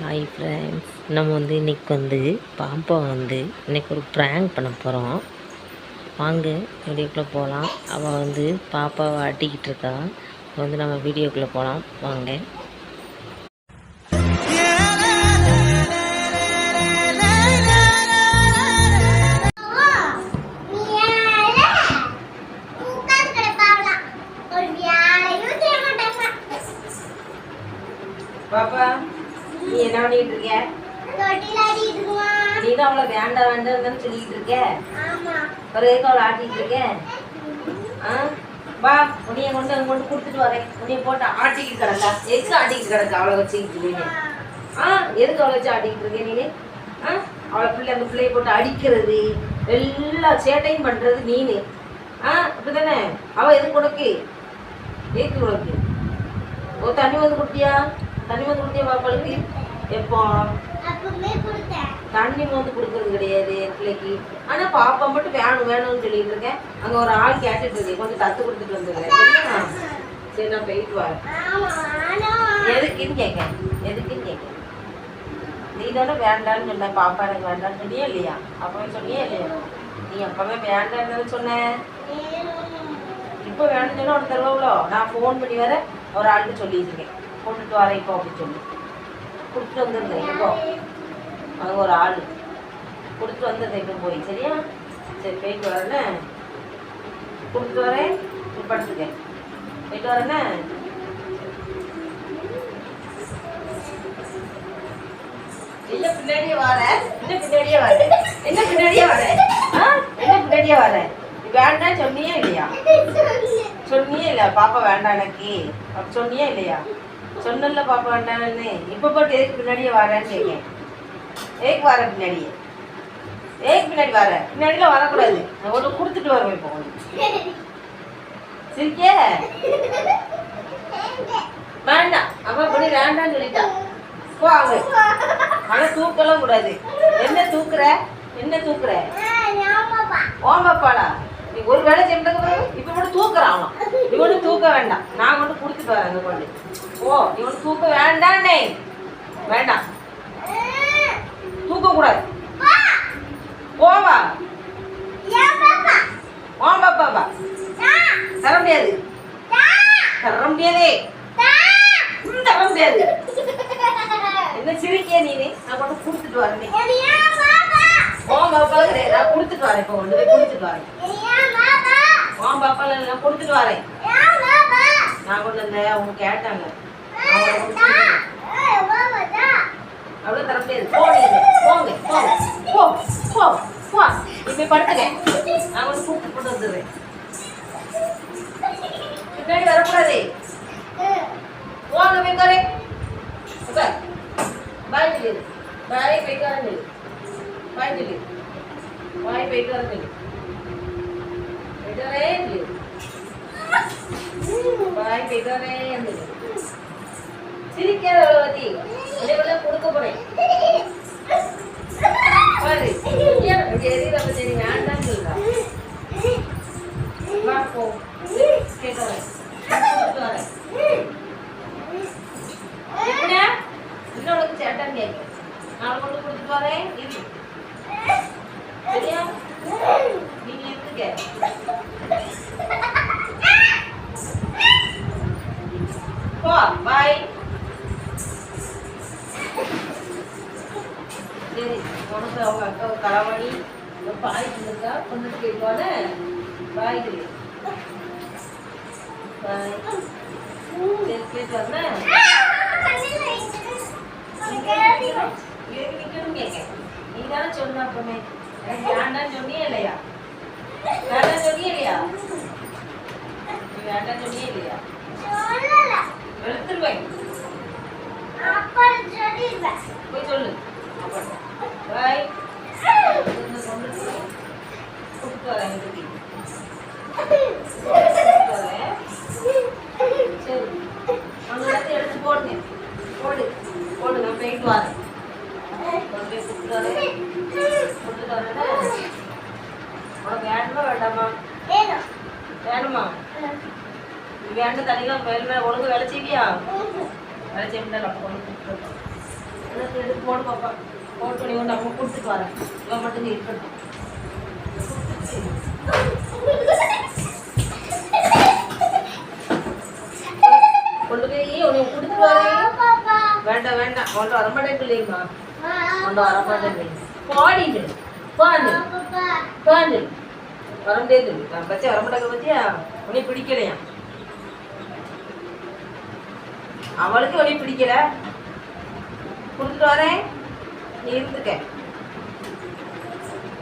Hi friends நம்ம வந்து இன்றைக்கி வந்து பாப்பா வந்து இன்றைக்கி ஒரு ப்ராங்க் பண்ண போகிறோம் வாங்க வீடியோக்குள்ளே போகலாம் அவள் வந்து பாப்பாவை அட்டிக்கிட்டு இருக்கா. வந்து நம்ம வீடியோக்குள்ளே போகலாம் வாங்க. என்ன பண்ணிட்டு இருக்க நீ தான் அவளை வேண்டாம் வேண்டாம் சொல்லிட்டு இருக்க ஒரு எதுக்கு அவளை ஆட்டிட்டு இருக்க? ஆ? வா உன்னைய கொண்டு அங்க கொண்டு கொடுத்துட்டு வரேன். உன்னைய போட்டு ஆட்டிக்கிட்டு கிடக்கா. எதுக்கு ஆட்டிக்கிட்டு கிடக்கா அவளை வச்சுக்கிட்டு நீனு ஆ எதுக்கு அவளை வச்சு ஆட்டிக்கிட்டு இருக்க நீனு? ஆ? அவளை பிள்ளை அந்த பிள்ளைய போட்டு அடிக்கிறது எல்லா சேட்டையும் பண்றது நீனு. ஆ அப்படிதானே அவ எதுக்கு உனக்கு? எதுக்கு உனக்கு? ஓ தண்ணி வந்து கொடுத்தியா? தண்ணி வந்து கொடுத்தியா பாப்பாளுக்கு? எப்போ? தண்ணி வந்து கொடுக்கறது கிடையாது பிள்ளைக்கு. ஆனா பாப்பா மட்டும் வேணும் வேணும்னு சொல்லிட்டு இருக்கேன். அங்க ஒரு ஆள் கேட்டுட்டு இருக்கேன் கொஞ்சம் தத்து கொடுத்துட்டு வந்துடுறேன். சரியா? சரி நான் போயிட்டு வரேன். எதுக்குன்னு கேட்கேன் எதுக்குன்னு கேட்கேன் நீ தானே வேண்டான்னு சொன்ன பாப்பா எனக்கு வேண்டாம்னு சொன்னியே இல்லையா? அப்பவே சொன்னியே இல்லையா? நீ அப்பவே வேண்டான்னு சொன்ன. இப்போ வேணும்னு சொன்னா உனக்கு தருவாங்களோ நான் ஃபோன் பண்ணி வர ஒரு ஆளுக்கு சொல்லியிருக்கேன் கொண்டுட்டு வரேன் இப்போ அப்படின்னு சொல்லி. கொடுத்துட்டு வந்துருந்தேன். இப்போ அங்கே ஒரு ஆள். கொடுத்துட்டு வந்துருந்தேன் இப்போ போய் சரியா? சரி போயிட்டு வரேன்னு கொடுத்துட்டு வரேன் நீ படுத்துக்கேன் போயிட்டு வரேன்னு இல்ல பின்னாடியே வர என்ன பின்னாடியே வர என்ன பின்னாடியே வர என்ன பின்னாடியே வர வேண்டாம் சொன்னியே இல்லையா? சொன்னியே இல்ல பாப்பா வேண்டாம் எனக்கு. சொன்னியே இல்லையா? சொன்னல பாப்பா வேண்டாம்னு இப்ப போட்டு எதுக்கு பின்னாடியே வரேன்னு கேட்கேன் ஏக்கு வர பின்னாடியே? ஏக்கு பின்னாடி வர? பின்னாடிலாம் வரக்கூடாது. நான் ஒன்று கொடுத்துட்டு வருவேன் இப்போ சிரிக்கே வேண்டாம். அவ இப்படி வேண்டாம்னு சொல்லிட்டான் போ அவங்க ஆனா தூக்கலாம் கூடாது. என்ன தூக்குற? என்ன தூக்குற? ஓம்பப்பாடா நீ ஒரு வேலை செய்யறதுக்கு இப்போ மட்டும் தூக்குறான் அவன். நீ ஒன்றும் தூக்க வேண்டாம். நான் கொண்டு கொடுத்துட்டு வரேன் அந்த கொண்டு ஓ இவன் தூக்க வேண்டாண்டே வேண்டாம் தூக்க கூடாது. போவா. ஓம் பாப்பா தர முடியாது. தர முடியாதே. தர முடியாது. என்ன சிரிக்கிய நீ? நான் கொண்டு கொடுத்துட்டு வரேன். ஓம் பாப்பா கிடையாது நான் கொடுத்துட்டு வரேன். இப்போ கொண்டு போய் கொடுத்துட்டு வரேன். ஓம் பாப்பா நான் கொடுத்துட்டு வரேன். நான் கொண்டு வந்தேன். அவங்க கேட்டாங்க. அவங்கள கொண்டு கொடுத்துட்டு வரேன். அவ்வளவு தர முடியாது போங்க போங்க போங்க போ போ போ இப்ப படுத்துக்க நான் வந்து கூப்பிட்டு போட்டு வந்துடுறேன் பின்னாடி வரக்கூடாது போங்க போய்க்காரே உட்கார் பாய் சொல்லு பாய் போய்க்காரன் பாய் சொல்லு பாய் போய்க்காரன் சொல்லு போய்க்காரே சொல்லு பாய் போய்க்காரே சொல்லு சிரிக்காத பத்தி உடனே கொடுக்க போறேன். பாரு. ஏன் இப்படி எரியுற நீ வேண்டாம்னு சொல்றா வா போ கேட்டு வரேன் கொடுத்துட்டு வரேன் எப்படியா இன்னும் உனக்கு சேட்டன் கேட்கும் நான் கொண்டு கொடுத்துட்டு வரேன் இரு சரியா நீங்க இருந்துக்க போ பாய் சரி உனக்கு அவங்க அக்கா களவாணி பாய் இருக்கா கொண்டு கேட்பான பாய். சொல்லு பாய் கேட்க நீ தானே சொன்ன அப்பமே. வேண்டாம் சொன்னியே இல்லையா? வேண்டாம் சொன்னியே இல்லையா? நீ வேண்டாம் சொன்னியே இல்லையா வெளுத்துருவேன் போய் சொல்லு பாய் கொண்டு போய் கூப்பிட்டு வரேன் வீட்டுக்கு. கூப்பிட்டு வரேன். சரி அங்க எல்லாத்தையும் எடுத்து போடுங்க போடு போடு நான் போயிட்டு வரேன் கொண்டு போய் கூப்பிட்டு வரேன் கூப்பிட்டு வரேன் உனக்கு வேணுமா வேண்டாமா வேணுமா நீ வேண்ட தண்ணிலாம் மேலே ஒழுங்கு வேலை செய்வியா? வேலை செய்ய முடியாது அப்போ கொண்டு கூப்பிட்டு வரேன். போடு பாப்பா. போட்டு நீ ஒன்று அவங்க கொடுத்துட்டு வரேன். இவன் மட்டும் நீ இருக்கட்டும். கொண்டு போய் உனக்கு கொடுத்துட்டு வரேன் வேண்டாம் வேண்டாம். உன்ட்ட வரமாட்டேன் இல்லையம்மா உன்ட்ட வரமாட்டேன் பாடிட்டு பாடு பாடு வர முடியாது. நான் பச்சை வரமாட்டாங்க பத்தியா? உனக்கு பிடிக்கலையா? அவளுக்கு வழி பிடிக்கல? கொடுத்துட்டு வரேன். நீ இருந்துக்க.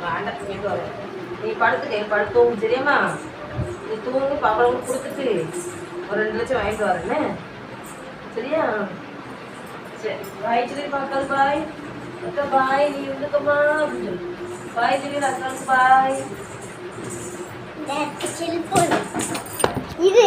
வேண்டாம் நீ வரேன் நீ படுத்துக்க நீ படுத்து தூங்கு சரியாம்மா நீ தூங்கு பாப்பாளுக்கு கொடுத்துட்டு ஒரு ரெண்டு லட்சம் வாங்கிட்டு வரேன்னு சரியா? சரி. பாய் சொல்லி பார்க்கல் பாய் அக்கா பாய் நீ இருந்துக்கம்மா அப்படின்னு சொல்லு. பாய் சொல்லி அக்காவுக்கு பாய் இது